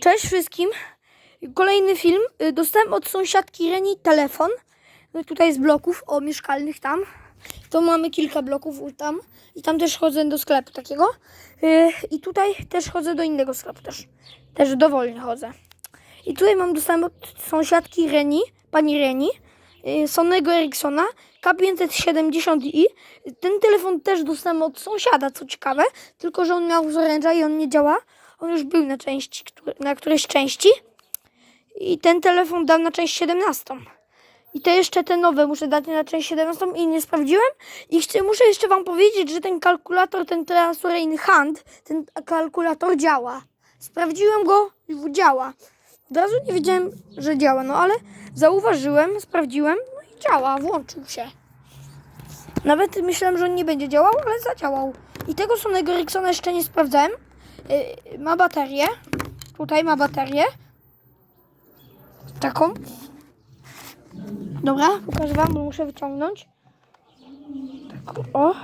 Cześć wszystkim. Kolejny film. Y, Dostałem od sąsiadki Reni telefon. No tutaj z bloków, o mieszkalnych tam. To mamy kilka bloków tam. I tam też chodzę do sklepu takiego. Y, I tutaj też chodzę do innego sklepu też. Też dowolnie chodzę. I tutaj mam dostałem od sąsiadki Reni, pani Reni, Sonego Ericssona K570i. Ten telefon też dostałem od sąsiada, co ciekawe, tylko że on miał z i on nie działa. On już był na części, na którejś części. I ten telefon dam na część 17. I te jeszcze te nowe muszę dać na część 17 i nie sprawdziłem. I chcę, muszę jeszcze wam powiedzieć, że ten kalkulator, ten transuryjny hand, ten kalkulator działa. Sprawdziłem go i działa. Od razu nie wiedziałem, że działa, no ale zauważyłem, sprawdziłem, no i działa, włączył się. Nawet myślałem, że on nie będzie działał, ale zadziałał. I tego Sonego Ericssona jeszcze nie sprawdzałem. Yy, ma baterię. Tutaj ma baterię. Taką. Dobra, pokażę wam, bo muszę wyciągnąć. Tak, o.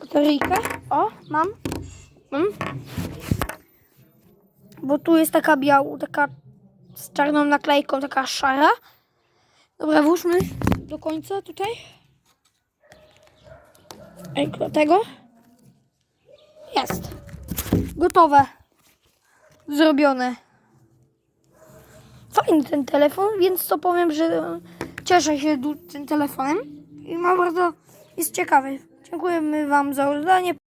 Bateryjkę. O, mam. Mam. Bo tu jest taka biała, taka z czarną naklejką, taka szara. Dobra, włóżmy do końca tutaj. Tego. Jest. Gotowe. Zrobione. Fajny ten telefon, więc to powiem, że cieszę się tym telefonem i ma bardzo, jest ciekawy. Dziękujemy Wam za oglądanie.